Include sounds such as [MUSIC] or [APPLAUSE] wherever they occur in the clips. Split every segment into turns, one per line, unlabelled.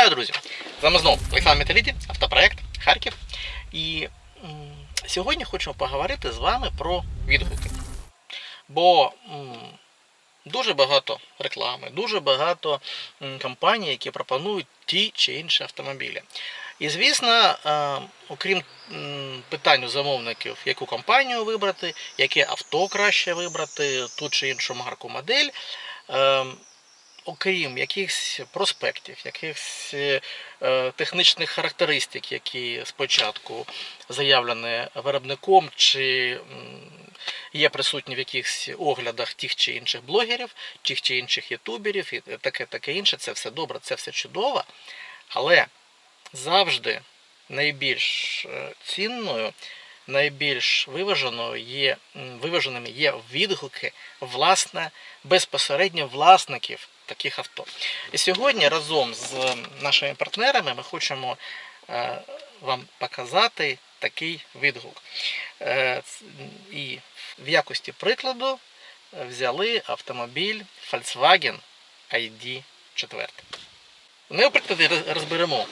Вітаю, друзі! З вами знову Олександр Металіді, автопроект Харків. І м, сьогодні хочемо поговорити з вами про відгуки. Бо м, дуже багато реклами, дуже багато м, компаній, які пропонують ті чи інші автомобілі. І звісно, е, окрім м, питань у замовників, яку компанію вибрати, яке авто краще вибрати, ту чи іншу марку модель. е, окрім якихось проспектів, якихось е, технічних характеристик, які спочатку заявлені виробником, чи є присутні в якихось оглядах тих чи інших блогерів, тих чи інших ютуберів, і таке таке інше, це все добре, це все чудово. Але завжди найбільш е, цінною, найбільш виваженою є, виваженими є відгуки власне безпосередньо власників таких авто. І сьогодні разом з нашими партнерами ми хочемо е, вам показати такий відгук. Е, І в якості прикладу е, взяли автомобіль Volkswagen ID 4. Ми прикладі розберемо,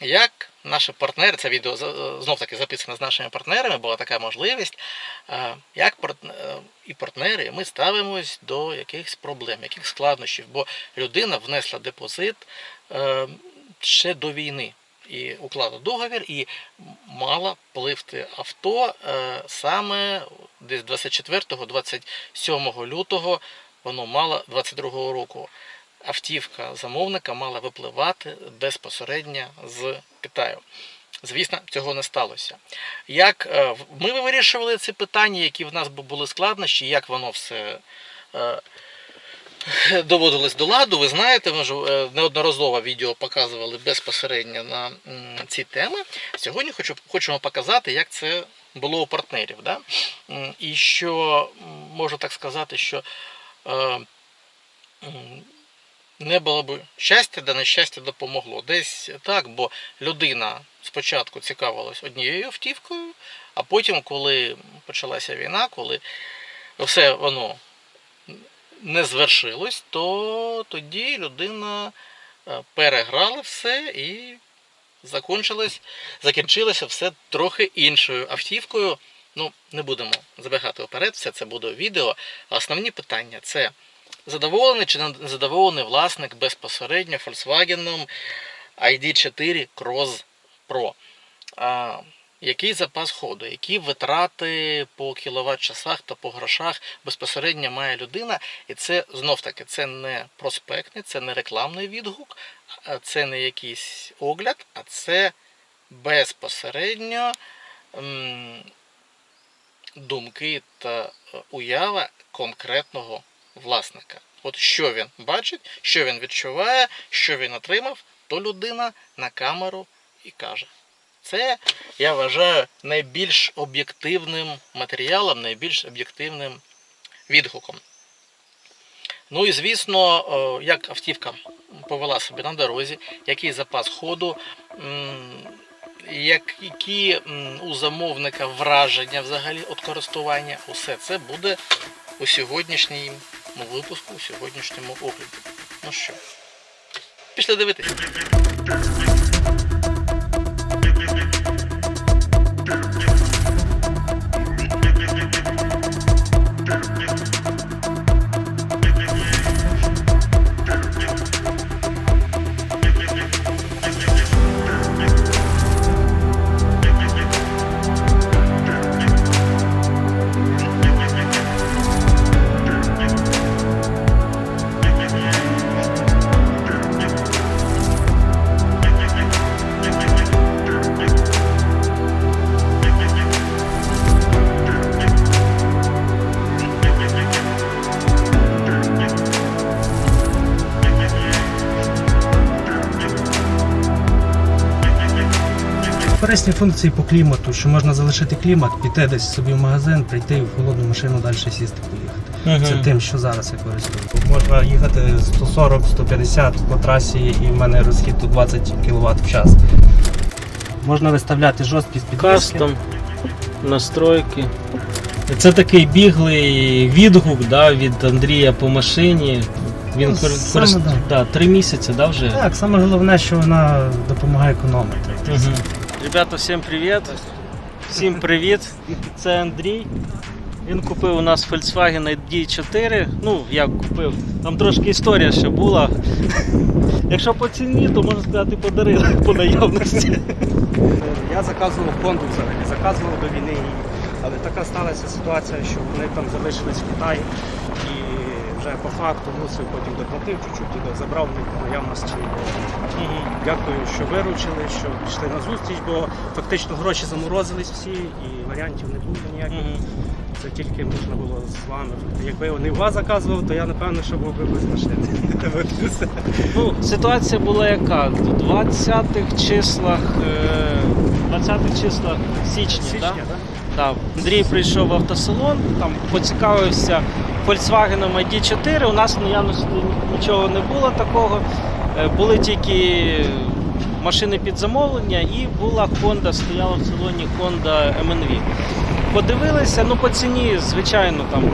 як наші партнери, це відео знов таки записано з нашими партнерами, була така можливість, як е, і партнери, ми ставимось до якихось проблем, яких складнощів, бо людина внесла депозит е, ще до війни і уклала договір, і мала пливти авто е, саме десь 24-27 лютого, воно мало 22 року. Автівка замовника мала випливати безпосередньо з Китаю. Звісно, цього не сталося. Як е, ми вирішували ці питання, які в нас були складнощі, як воно все е, доводилось до ладу, ви знаєте, ми ж е, неодноразово відео показували безпосередньо на ці теми. Сьогодні хочу, хочемо показати, як це було у партнерів. Да? І що можу так сказати, що не було б щастя, де нещастя допомогло. Десь так, бо людина спочатку цікавилась однією автівкою, а потім, коли почалася війна, коли все воно не звершилось, то тоді людина е, переграла все і закончилось, закінчилося все трохи іншою автівкою. Ну, не будемо забігати вперед, все це буде відео. Основні питання це задоволений чи не задоволений власник безпосередньо Volkswagen ID4 Cross Pro. А, який запас ходу, які витрати по кіловат-часах та по грошах безпосередньо має людина. І це знов таки це не проспектний, це не рекламний відгук, це не якийсь огляд, а це безпосередньо м, думки та е, уява конкретного власника. От що він бачить, що він відчуває, що він отримав, то людина на камеру і каже. Це я вважаю найбільш об'єктивним матеріалом, найбільш об'єктивним відгуком. Ну і звісно, як автівка повела себе на дорозі, який запас ходу, які у замовника враження взагалі від користування, усе це буде у сьогоднішньому випуску, у сьогоднішньому огляді. Ну що, пішли дивитися.
Корисні функції по клімату, що можна залишити клімат, піти десь собі в магазин, прийти в холодну машину, далі сісти, поїхати. Це тим, що зараз я користуюсь. Можна їхати 140-150 по трасі, і в мене розхід тут 20 кВт в час. Можна виставляти жорсткість підвіски.
Кастом, настройки. Це такий біглий відгук да, від Андрія по машині. Він
Ну,
кор- корист-
да.
да, три місяці, да, вже?
Так, саме головне, що вона допомагає економити.
Угу. Ребята, всім привіт. Всім привіт. Це Андрій. Він купив у нас Volkswagen ID4. Ну, як купив. Там трошки історія ще була. Якщо по ціні, то можна сказати, подарили по наявності.
Я заказував Honda взагалі, заказував до війни її. Але така сталася ситуація, що вони там залишились в Китаї вже по факту мусив потім доплатив чуть-чуть і забрав в наявності. Дякую, що виручили, що пішли на зустріч, бо фактично гроші заморозились всі і варіантів не було ніяких. Це тільки можна було з вами. Якби не у вас заказував, то я напевно, що був би без машини. [LAUGHS]
Ну, ситуація була яка? В 20-х числах, е, 20-х числах січня,
Січня,
да?
так?
Так, Андрій прийшов в автосалон, там поцікавився Volkswagen ID4. У нас наявності нічого не було такого. Е, Були тільки машини під замовлення і була Honda, стояла в салоні Honda MNV. Подивилися, ну по ціні, звичайно, там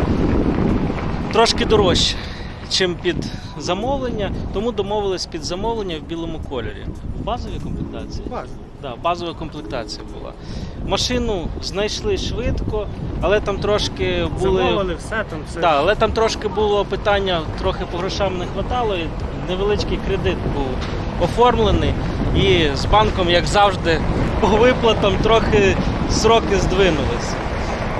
трошки дорожче, ніж під замовлення, тому домовились під замовлення в білому кольорі. В базовій комплектації. Да, базова комплектація була. Машину знайшли швидко, але там трошки були.
Замовили все, там все.
Да, але там трошки було питання, трохи по грошам не хватало, і невеличкий кредит був оформлений. І з банком, як завжди, по виплатам трохи сроки здвинулись.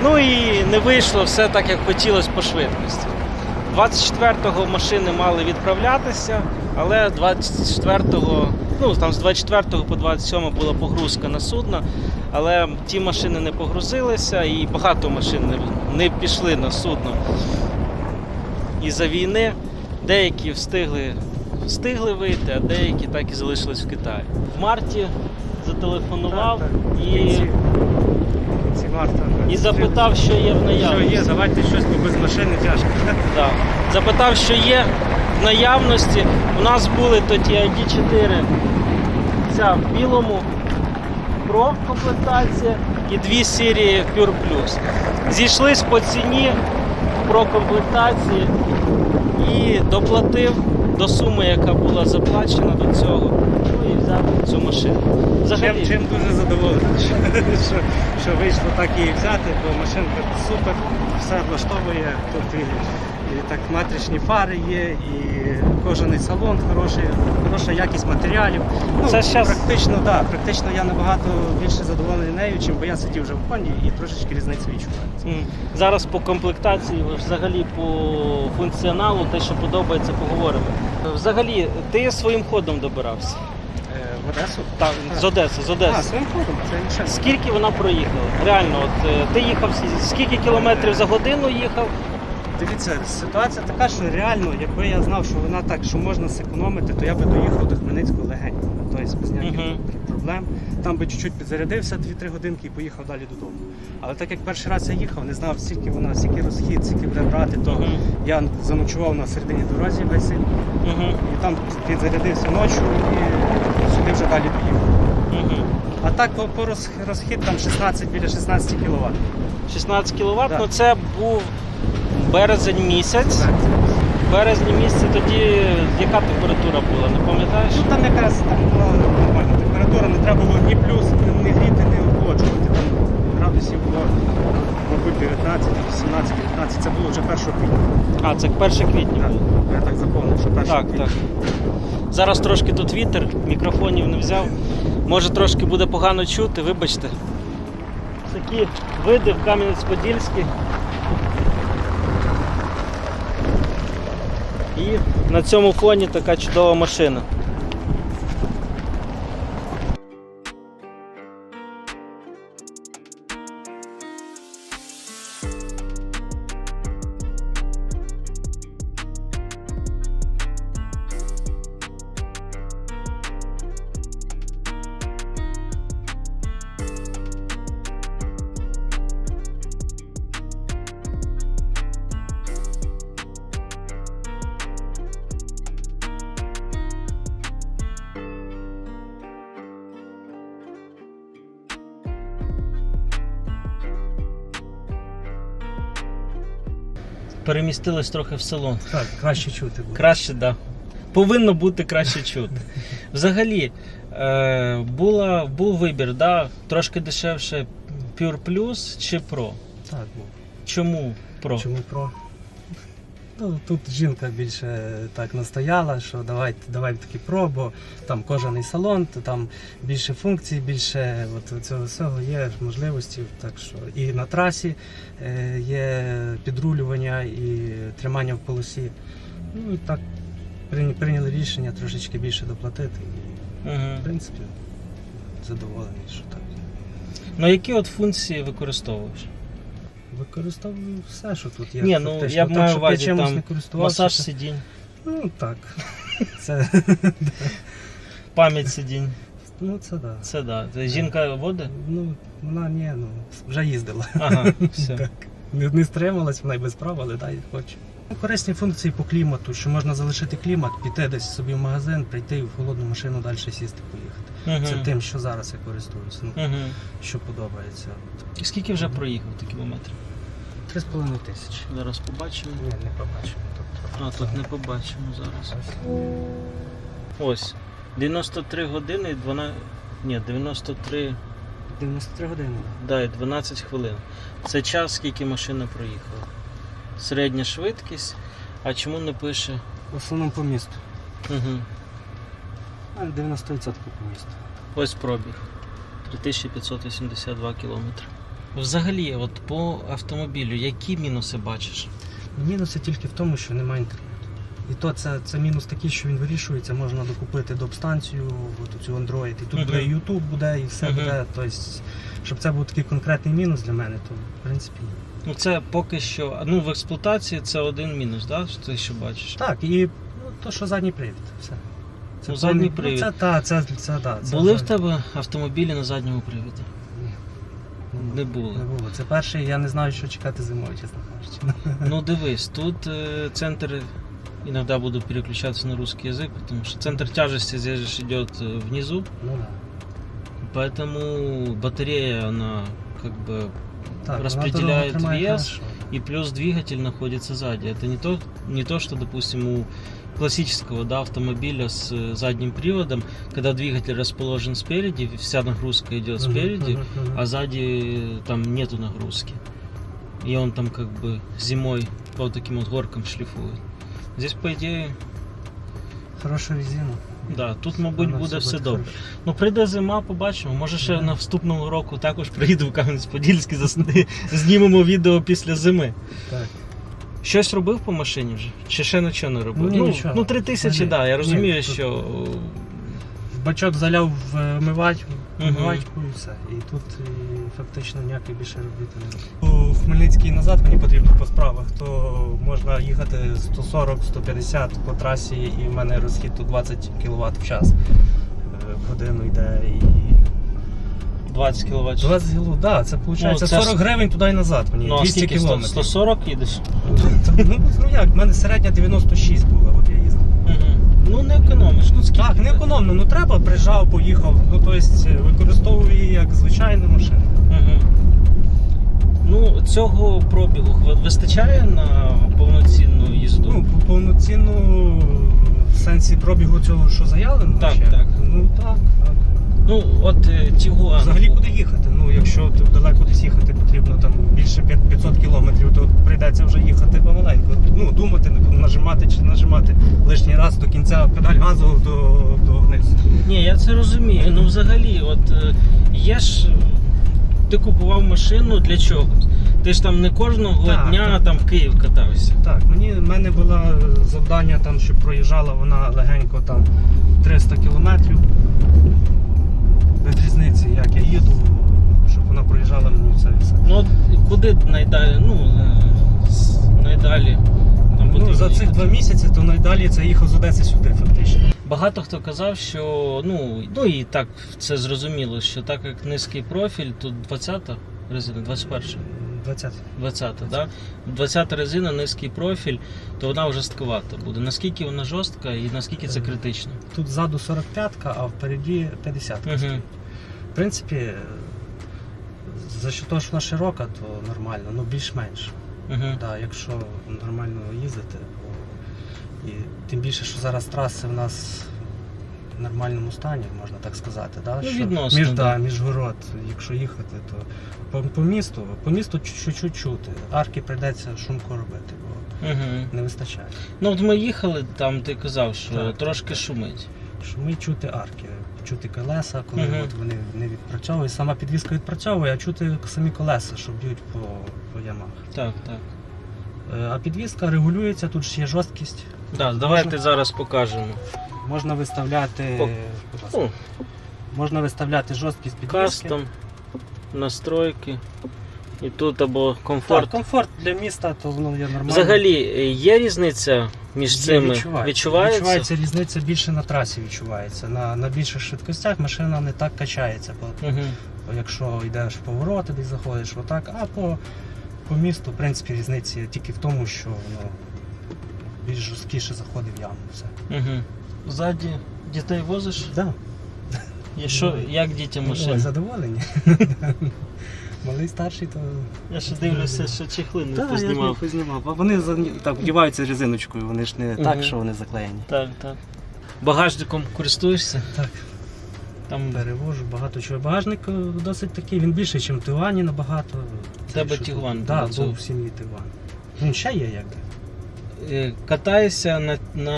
Ну і не вийшло все так, як хотілося по швидкості. 24-го машини мали відправлятися, але 24-го, ну там з 24 по 27 була погрузка на судно, але ті машини не погрузилися і багато машин не, пішли на судно. Із-за війни деякі встигли, встигли вийти, а деякі так і залишились в Китаї. В марті зателефонував і, і запитав, що є в
Що є, давайте щось, бо без машини тяжко.
Да. Запитав, що є наявності. У нас були тоді ID4 ця в білому Pro комплектація і дві серії Pure Plus. Зійшлись по ціні Pro комплектації і доплатив до суми, яка була заплачена до цього. Ну і взяв цю машину.
Чим, чим дуже задоволений, [LAUGHS] що, що вийшло так її взяти, бо машинка супер, все влаштовує. Тут і, і так матричні фари є, і кожаний салон хороший, хороша якість матеріалів. Ну,
Це щас-
практично, да, практично я набагато більше задоволений нею, чим бо я сидів вже в фонді і трошечки різницю відчуваю.
М. Зараз по комплектації, взагалі по функціоналу, те, що подобається, поговоримо. Взагалі, ти своїм ходом добирався.
Е, в Одесу?
Так, з Одеси, з
А, своїм ходом, це нічого.
Скільки вона проїхала? Реально, от е, ти їхав скільки кілометрів за годину їхав?
Дивіться, ситуація така, що реально, якби я знав, що вона так, що можна зекономити, то я би доїхав до Хмельницького легенько. Тобто без ніяких
Мгм.
проблем. Там би чуть-чуть підзарядився 2-3 годинки і поїхав далі додому. Але так як перший раз я їхав, не знав, скільки вона, скільки розхід, скільки буде брати, то
Мгм.
я заночував на середині дорозі весь сил,
Угу.
і там підзарядився ночі і сюди вже далі доїхав.
Угу.
А так по, по роз- розхід там 16 біля 16 кВт.
16 кВт,
Так.
ну це був березень місяць. В березні місяці тоді яка температура була, не пам'ятаєш?
Ну там якраз там була нормальна температура, не треба було ні плюс, ні гріти, ні охолоджувати. Там градусів було, мабуть, 19, 18, 19. Це було вже 1 квітня.
А, це 1 квітня
Так,
було.
я так запомнив, що 1
Так,
квітня.
так. Зараз трошки тут вітер, мікрофонів не взяв. Може трошки буде погано чути, вибачте. Такі види в Кам'янець-Подільський. І на цьому фоні така чудова машина. Перемістились трохи в село.
Так, краще чути буде.
Краще, так. Да. Повинно бути краще чути. Взагалі, е, була, був вибір, да? трошки дешевше Pure Plus чи Pro.
Так, був.
Чому Pro?
Чому про? Ну, тут жінка більше так настояла, що давай, давай таки про, бо там кожаний салон, то там більше функцій, більше от цього всього є можливості. Так що і на трасі е, є підрулювання і тримання в полосі. Ну і так прийняли рішення трошечки більше доплатити. І,
Угу.
в принципі, задоволений, що так.
Ну які от функції використовуєш?
Використовую все, що тут є.
Ні, ну,
фактично.
я б маю увазі, там Масаж сидінь,
Ну так. [LAUGHS] Це,
пам'ять сидінь.
ну це да.
Це да. Це жінка водить?
Ну, вона ні, ну, вже їздила.
Ага, все. [LAUGHS]
Так. Не, не стрималась, вона й без права, але дай хоче. Ну, Корисні функції по клімату, що можна залишити клімат, піти десь собі в магазин, прийти і в холодну машину далі сісти, поїхати. Це тим, що зараз я користуюся, ну, що подобається.
І скільки вже проїхав ти кілометрів?
Три з половиною тисячі.
Зараз побачимо.
Ні, не побачимо. Тобто,
А, тут не побачимо зараз.
ось.
Ось. 93 години і 12. Ні, 93.
93 години.
Да, і 12 хвилин. Це час, скільки машина проїхала. Середня швидкість. А чому не пише?
В основному по місту.
Угу.
А, 90% по місту.
Ось пробіг. 3582 кілометри. Взагалі, от по автомобілю, які мінуси бачиш?
Мінуси тільки в тому, що немає інтернету. І то це, це мінус такий, що він вирішується, можна докупити доп-станцію, цю Android, і тут
Мгм.
буде і YouTube буде, і все
Мгм.
буде. Тобто, щоб це був такий конкретний мінус для мене, то в принципі. ні.
Ну це поки що. Ну, в експлуатації це один мінус, да? що ти що бачиш?
Так, і ну, то, що задній привід. Все.
Ну, задній
повний-
привід.
Ну, це, та, це, це, да, це
Були
вже-
в тебе автомобілі на задньому привіді?
Ні,
Не було.
Не було. Це перший, я не знаю, що чекати зимою, чесно кажучи. [LAUGHS]
Ну дивись, тут э, центр иногда буду переключаться на русский язык, потому что центр тяжести здесь же идет э, внизу,
Ну, да.
поэтому батарея, она как бы
Так, вона
Розподіляє
дорогу тримає
вес.
хорошо.
и плюс двигатель находится сзади. Это не то, не то, что, допустим, у классического да, автомобиля с э, задним приводом, когда двигатель расположен спереди, вся нагрузка идет
Мгм,
спереди,
мгм, мгм.
а сзади э, там нету нагрузки. И он там как бы зимой по вот таким вот горкам шлифует. Здесь, по идее,
Хорошу резину.
Да, тут, мабуть,
Вона
буде все добре. Ну, прийде зима, побачимо. Може, ще
Мгм.
на вступному року також приїду в Кам'янець-Подільський, засни- [LAUGHS] знімемо відео після зими.
Так.
Щось робив по машині вже? Чи ще нічого не робив?
Ні,
ну,
нічого.
ну, три тисячі,
Взагалі.
так, да, я
Ні,
розумію,
тут-
що.
Бачок заляв в
Мгм.
і все. І тут і, фактично ніякої більше робити не. У Хмельницький назад мені потрібно по справах, то можна їхати 140-150 по трасі, і в мене розхід тут 20 кВт в час. Е, В годину йде і
20 кВт.
20 кВт, да, це виходить
Ну, це
40 гривень туди і назад мені.
Ну, а
200
скільки?
кілометрів.
140 їдеш? [LAUGHS]
Ну, ну як, в мене середня 96 була, от я їздив.
Угу. Ну, не економиш. Ну, скільки?
Так, не економно, ну треба, приїжджав, поїхав. Ну, тобто використовую її як звичайну машину.
Угу. Ну, цього пробігу вистачає на повноцінну їзду?
Ну, по- повноцінну в сенсі пробігу цього, що заявлено.
Так,
ще?
так.
Ну так, так.
Ну, от е, Тігуан.
Взагалі куди їхати? Ну, якщо далеко десь їхати потрібно там більше 500 кілометрів, то прийдеться вже їхати помаленьку. Ну, думати, нажимати чи не нажимати лишній раз до кінця педаль газу до, до вниз.
Ні, я це розумію. Ну взагалі, от є ж. е, Ти купував машину для чогось. Ти ж там не кожного
Так,
дня
так.
там в Київ катався.
Так, мені в мене було завдання там, щоб проїжджала вона легенько там 300 кілометрів. Без різниці, як я їду, щоб вона проїжджала мені це і все.
Ну от куди найдалі, ну е, найдалі
Ну, за цих два місяці, то найдалі це їхав з Одеси сюди, фактично.
Багато хто казав, що ну, ну і так це зрозуміло, що так як низький профіль, тут 20-та резина, 21
20.
20, да? 20 резина, низький профіль, то вона вже жорстковата буде. Наскільки вона жорстка і наскільки це критично?
Тут ззаду 45-ка, а впереді 50 ка
Угу.
В принципі, за що того, що вона широка, то нормально, ну більш-менш.
Угу.
Да, якщо нормально їздити. І тим більше, що зараз траси в нас в нормальному стані, можна так сказати. Да?
Ну,
що
відносно,
між,
да.
да, міжгород, якщо їхати, то по, по місту, по місту чуть-чуть чути. Арки прийдеться шумко робити, бо
Угу.
не вистачає.
Ну от ми їхали, там ти казав, що
Так,
трошки
так.
шумить.
Шумить чути арки, чути колеса, коли
Мгм.
от вони не відпрацьовують. Сама підвізка відпрацьовує, а чути самі колеса, що б'ють по, по ямах.
Так, так.
Е, А підвізка регулюється, тут ж є жорсткість.
Да, давайте зараз покажемо.
Можна виставляти.
Ну,
Можна виставляти жорсткість підвіски.
кастом, настройки. І тут або
Так,
комфорт.
комфорт для міста, то воно є нормально.
Взагалі е, є різниця між
Є,
цими?
відчувається.
Відчувається?
Відчувається різниця більше на трасі відчувається. На, на більших швидкостях машина не так качається. Бо,
Угу.
якщо йдеш в повороти, десь заходиш отак, а по, по місту, в принципі, різниці тільки в тому, що ну, більш жорсткіше заходить в яму. Все.
Угу. Ззаді дітей возиш?
Да.
І що, як дітям
Ой,
машина?
задоволені. [LAUGHS] Малий старший, то
Я ще дивлюся, що чехли не
Так, я
познімав.
їх познімав. Бо Вони за- так вдіваються резиночкою, вони ж не
Мгм.
так, що вони заклеєні.
Так, так. Багажником користуєшся?
Так.
Там
Перевожу багато чого. Багажник е, досить такий, він більший, ніж в Тигуані набагато.
Тебе Тігуан?
Так,
був,
був в сім'ї Тигуан. Він ще є як.
е, катаєшся на, на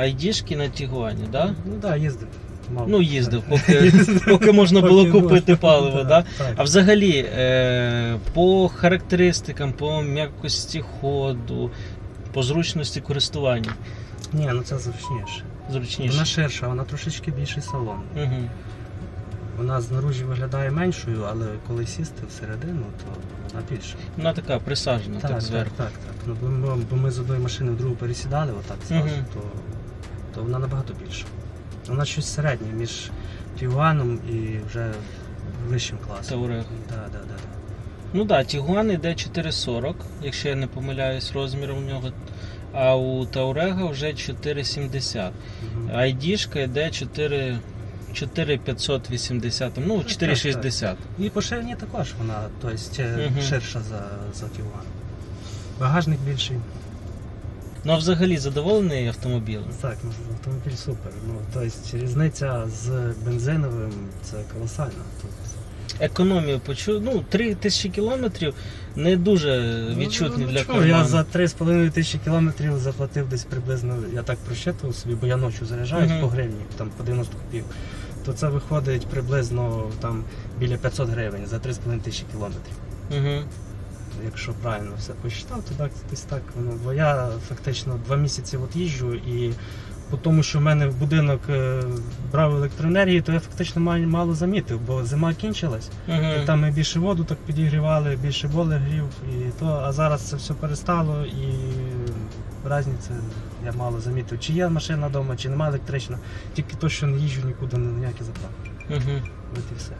айдішки на Тігуані, так? Да?
Ну так, да, їздив. Мав.
Ну, їздив, [LAUGHS] поки, поки можна було купити паливо, да? А взагалі, е, по характеристикам, по м'якості ходу, по зручності користування
Ні, ну це зручніше.
зручніше.
Вона ширша, вона трошечки більший салон.
Угу.
Вона знаружі виглядає меншою, але коли сісти всередину, то вона більша.
Вона така присаджена, так,
так, так,
зверху.
так, так. Ну, бо, ми, бо ми з одної машини в другу пересідали, отак зразу,
Мгм.
то, то вона набагато більша. Вона щось середнє між Тігуаном і вже вищим класом.
Таурег.
Да, да, да.
Ну так, да, Тігуан йде 4,40, якщо я не помиляюсь, розміром у нього. А у Таурега вже 4,70.
Мгм.
Айдішка йде 4, 4,580, ну
так,
4,60.
І по ширині також вона тобто, ширша за, за Тігуан. Багажник більший.
Ну а взагалі задоволений автомобілем?
Так, ну, автомобіль супер. Ну, тобто різниця з бензиновим це колосальна. Тут
Економію почув. Ну, 3 тисячі кілометрів не дуже відчутні
Ну,
для
чого. Я за 3,5 тисячі кілометрів заплатив десь приблизно, я так просчитував собі, бо я ночі заряджаюсь
Мгм.
по гривні, там по 90 копійок. То це виходить приблизно там біля 500 гривень за 3,5 тисячі кілометрів.
Угу.
Якщо правильно все посчитав, то так десь так воно. Бо я фактично два місяці от їжджу і по тому, що в мене в будинок е, брав електроенергії, то я фактично мало, мало замітив, бо зима кінчилась.
Угу.
І там ми більше воду так підігрівали, більше боли грів, і то, а зараз це все перестало і різниці я мало замітив. Чи є машина вдома, чи немає електрична. Тільки то, що не їжджу нікуди на ніякі заправки.
Угу.
От і все.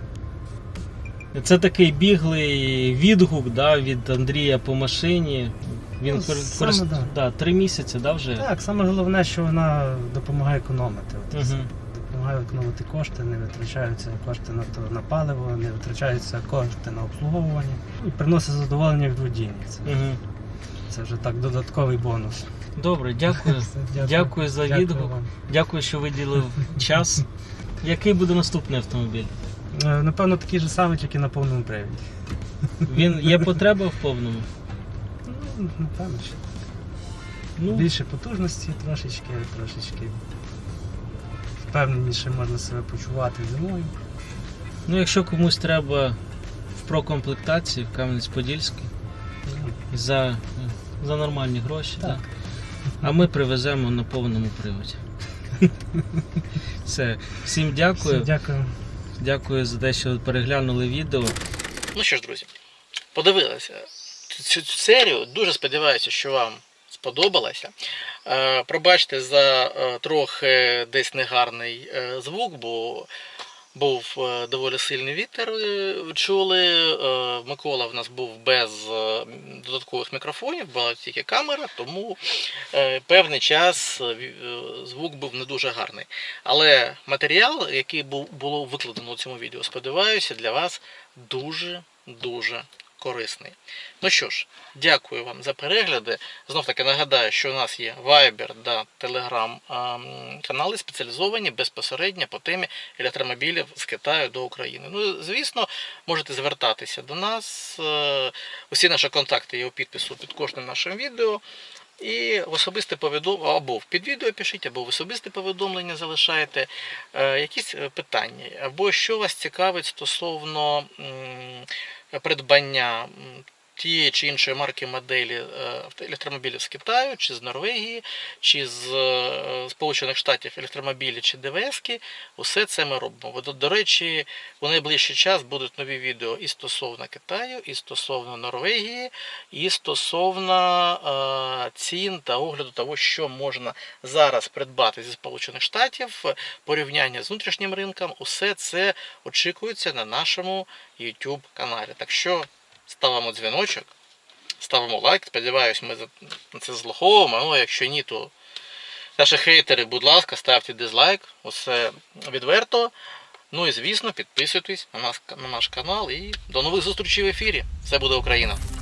Це такий біглий відгук да, від Андрія по машині. Він
Ну, саме
корист-
да.
да, три місяці, да, вже?
Так, саме головне, що вона допомагає економити. От все. Допомагає економити кошти, не витрачаються кошти на, то, на паливо, не витрачаються кошти на обслуговування. І приносить задоволення від водіння. Це,
Угу.
це вже так додатковий бонус.
Добре, дякую. [LAUGHS]
Все,
Дякую за
Дякую
відгук.
вам.
Дякую, що виділив час. [LAUGHS] Який буде наступний автомобіль?
Е, Напевно, такий же самий, тільки на повному привіді. [LAUGHS]
Він є потреба в повному?
Ну, напевно, що.
Ну,
Більше потужності трошечки, трошечки. Впевненіше можна себе почувати зимою.
ну якщо комусь треба в прокомплектації в Кам'янець-Подільський
Ну,
за, за нормальні гроші,
Так.
так. а ми привеземо на повному приводі. [LAUGHS] Все. Всім дякую.
Все, дякую.
Дякую за те, що переглянули відео.
Ну що ж, друзі, подивилися цю, цю серію. Дуже сподіваюся, що вам сподобалося. Е, пробачте за е, трохи десь негарний е, звук, бо був е, доволі сильний вітер, е, чули. Е, Микола в нас був без додаткових мікрофонів, була тільки камера, тому певний час звук був не дуже гарний. Але матеріал, який було викладено у цьому відео, сподіваюся, для вас дуже-дуже корисний. Ну що ж, дякую вам за перегляди. Знов таки нагадаю, що у нас є Viber та Telegram ем, канали спеціалізовані безпосередньо по темі електромобілів з Китаю до України. Ну, звісно, можете звертатися до нас. Е, Усі наші контакти є у підпису під кожним нашим відео. І в особисте повідомлення або в під відео пишіть, або в особисте повідомлення залишаєте е, якісь е, питання, або що вас цікавить стосовно придбання тієї чи іншої марки моделі е, електромобілів з Китаю, чи з Норвегії, чи з е, Сполучених Штатів електромобілі чи ДВСки, усе це ми робимо. До, речі, у найближчий час будуть нові відео і стосовно Китаю, і стосовно Норвегії, і стосовно е, цін та огляду того, що можна зараз придбати зі Сполучених Штатів, порівняння з внутрішнім ринком, усе це очікується на нашому YouTube каналі. Так що ставимо дзвіночок, ставимо лайк. Сподіваюсь, ми це злоховуємо. Ну, а якщо ні, то наші хейтери, будь ласка, ставте дизлайк. Усе відверто. Ну і звісно, підписуйтесь на наш, канал і до нових зустрічей в ефірі. Все буде Україна!